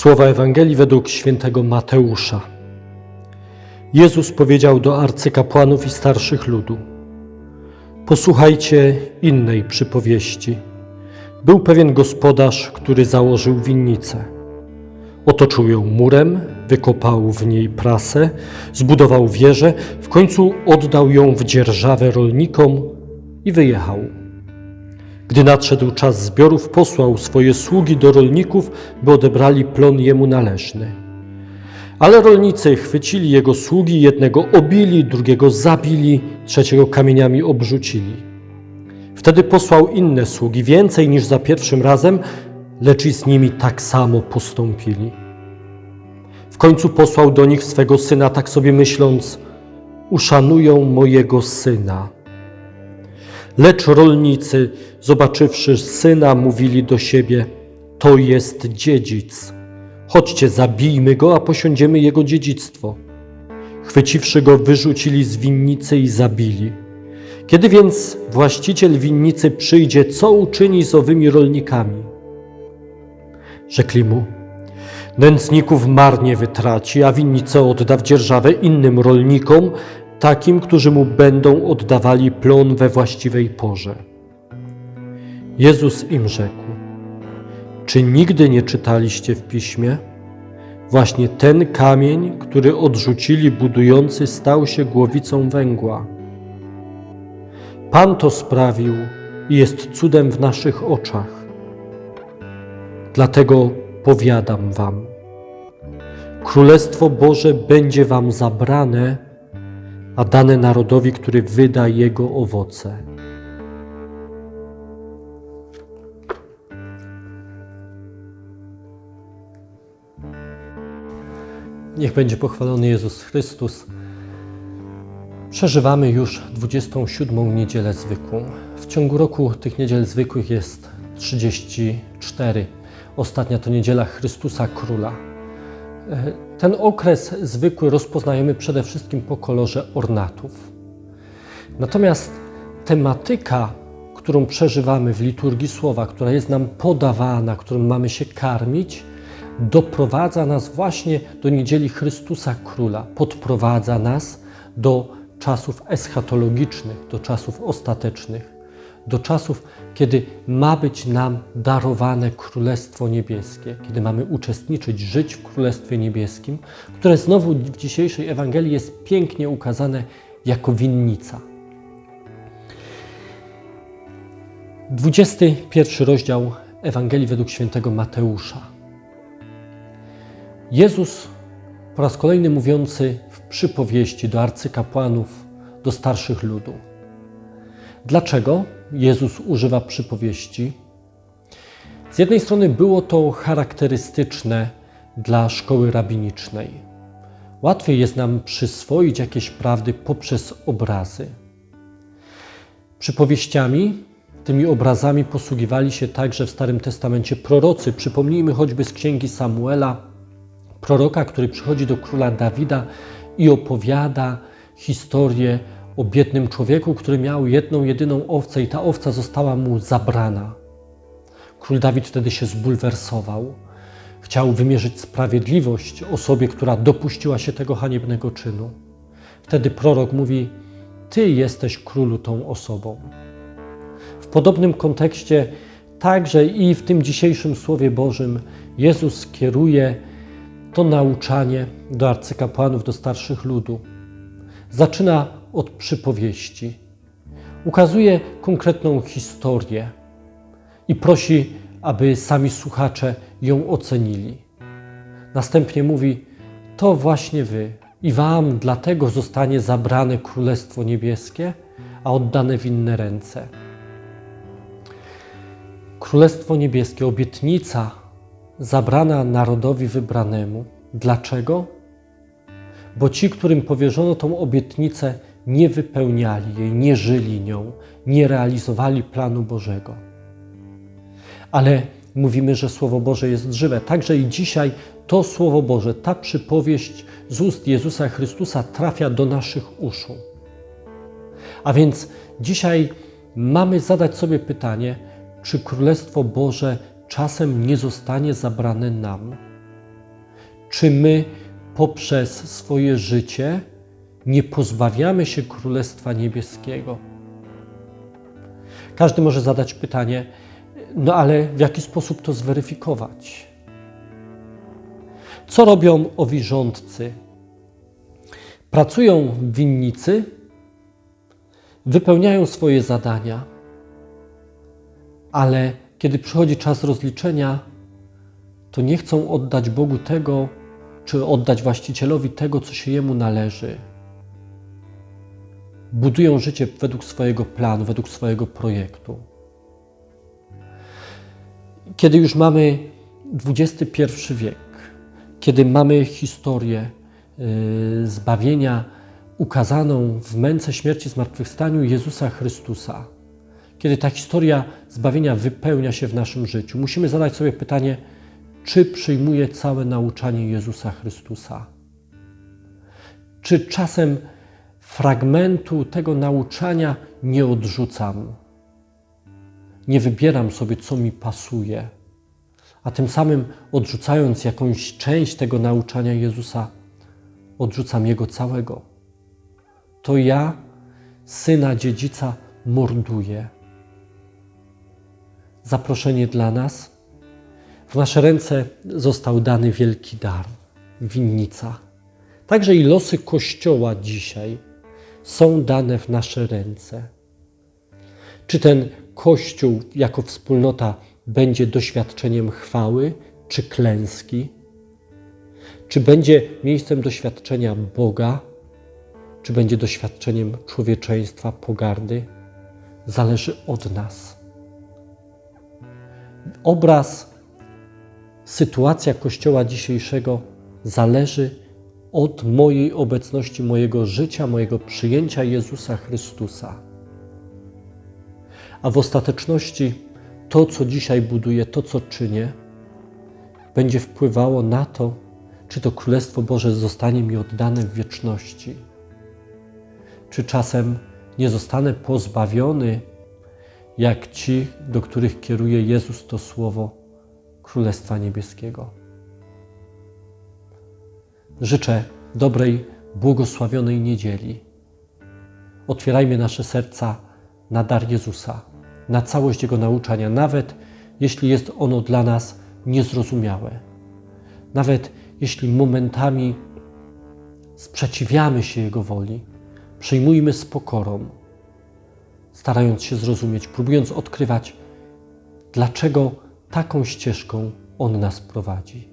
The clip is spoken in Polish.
Słowa Ewangelii według świętego Mateusza. Jezus powiedział do arcykapłanów i starszych ludu: Posłuchajcie innej przypowieści. Był pewien gospodarz, który założył winnicę. Otoczył ją murem, wykopał w niej prasę, zbudował wieżę, w końcu oddał ją w dzierżawę rolnikom i wyjechał. Gdy nadszedł czas zbiorów, posłał swoje sługi do rolników, by odebrali plon jemu należny. Ale rolnicy chwycili jego sługi, jednego obili, drugiego zabili, trzeciego kamieniami obrzucili. Wtedy posłał inne sługi, więcej niż za pierwszym razem, lecz i z nimi tak samo postąpili. W końcu posłał do nich swego syna, tak sobie myśląc: Uszanują mojego syna. Lecz rolnicy, zobaczywszy syna, mówili do siebie: To jest dziedzic. Chodźcie, zabijmy go, a posiądziemy jego dziedzictwo. Chwyciwszy go, wyrzucili z winnicy i zabili. Kiedy więc właściciel winnicy przyjdzie, co uczyni z owymi rolnikami? Rzekli mu: Nędzników marnie wytraci, a winnicę odda w dzierżawę innym rolnikom, takim, którzy mu będą oddawali plon we właściwej porze. Jezus im rzekł: Czy nigdy nie czytaliście w piśmie? Właśnie ten kamień, który odrzucili budujący, stał się głowicą węgła. Pan to sprawił i jest cudem w naszych oczach. Dlatego powiadam wam: Królestwo Boże będzie wam zabrane, a dane narodowi, który wyda jego owoce. Niech będzie pochwalony Jezus Chrystus. Przeżywamy już 27. niedzielę zwykłą. W ciągu roku tych niedziel zwykłych jest 34. Ostatnia to niedziela Chrystusa Króla. Ten okres zwykły rozpoznajemy przede wszystkim po kolorze ornatów. Natomiast tematyka, którą przeżywamy w liturgii słowa, która jest nam podawana, którą mamy się karmić, doprowadza nas właśnie do niedzieli Chrystusa Króla, podprowadza nas do czasów eschatologicznych, do czasów ostatecznych, do czasów, kiedy ma być nam darowane Królestwo Niebieskie, kiedy mamy uczestniczyć, żyć w Królestwie Niebieskim, które znowu w dzisiejszej Ewangelii jest pięknie ukazane jako winnica. 21 rozdział Ewangelii według świętego Mateusza. Jezus po raz kolejny mówiący w przypowieści do arcykapłanów, do starszych ludu. Dlaczego Jezus używa przypowieści? Z jednej strony było to charakterystyczne dla szkoły rabinicznej. Łatwiej jest nam przyswoić jakieś prawdy poprzez obrazy. Przypowieściami, tymi obrazami posługiwali się także w Starym Testamencie prorocy. Przypomnijmy choćby z księgi Samuela, proroka, który przychodzi do króla Dawida i opowiada historię o biednym człowieku, który miał jedną, jedyną owcę i ta owca została mu zabrana. Król Dawid wtedy się zbulwersował. Chciał wymierzyć sprawiedliwość osobie, która dopuściła się tego haniebnego czynu. Wtedy prorok mówi: Ty jesteś królu tą osobą. W podobnym kontekście, także i w tym dzisiejszym Słowie Bożym, Jezus kieruje to nauczanie do arcykapłanów, do starszych ludu. Zaczyna od przypowieści. Ukazuje konkretną historię i prosi, aby sami słuchacze ją ocenili. Następnie mówi: To właśnie wy i wam dlatego zostanie zabrane Królestwo Niebieskie, a oddane w inne ręce. Królestwo Niebieskie, obietnica zabrana narodowi wybranemu. Dlaczego? Bo ci, którym powierzono tą obietnicę, nie wypełniali jej, nie żyli nią, nie realizowali planu Bożego. Ale mówimy, że Słowo Boże jest żywe. Także i dzisiaj to Słowo Boże, ta przypowieść z ust Jezusa Chrystusa trafia do naszych uszu. A więc dzisiaj mamy zadać sobie pytanie, czy Królestwo Boże czasem nie zostanie zabrane nam? Czy my poprzez swoje życie nie pozbawiamy się Królestwa Niebieskiego? Każdy może zadać pytanie, no ale w jaki sposób to zweryfikować? Co robią owi rządcy? Pracują w winnicy, wypełniają swoje zadania, ale kiedy przychodzi czas rozliczenia, to nie chcą oddać Bogu tego, czy oddać właścicielowi tego, co się jemu należy. Budują życie według swojego planu, według swojego projektu. Kiedy już mamy XXI wiek, kiedy mamy historię yy, zbawienia ukazaną w męce śmierci zmartwychwstaniu Jezusa Chrystusa, kiedy ta historia zbawienia wypełnia się w naszym życiu, musimy zadać sobie pytanie, czy przyjmuję całe nauczanie Jezusa Chrystusa? Czy czasem fragmentu tego nauczania nie odrzucam? Nie wybieram sobie, co mi pasuje, a tym samym odrzucając jakąś część tego nauczania Jezusa, odrzucam Jego całego. To ja, syna dziedzica, morduję. Zaproszenie dla nas. W nasze ręce został dany wielki dar winnica. Także i losy Kościoła dzisiaj są dane w nasze ręce. Czy ten Kościół jako wspólnota będzie doświadczeniem chwały czy klęski? Czy będzie miejscem doświadczenia Boga, czy będzie doświadczeniem człowieczeństwa, pogardy? Zależy od nas. Obraz, sytuacja Kościoła dzisiejszego zależy od mojej obecności, mojego życia, mojego przyjęcia Jezusa Chrystusa. A w ostateczności to, co dzisiaj buduję, to, co czynię, będzie wpływało na to, czy to Królestwo Boże zostanie mi oddane w wieczności, czy czasem nie zostanę pozbawiony, jak ci, do których kieruje Jezus to słowo Królestwa Niebieskiego. Życzę dobrej, błogosławionej niedzieli. Otwierajmy nasze serca na dar Jezusa, na całość Jego nauczania, nawet jeśli jest ono dla nas niezrozumiałe. Nawet jeśli momentami sprzeciwiamy się Jego woli, przyjmujmy z pokorą, starając się zrozumieć, próbując odkrywać, dlaczego taką ścieżką On nas prowadzi.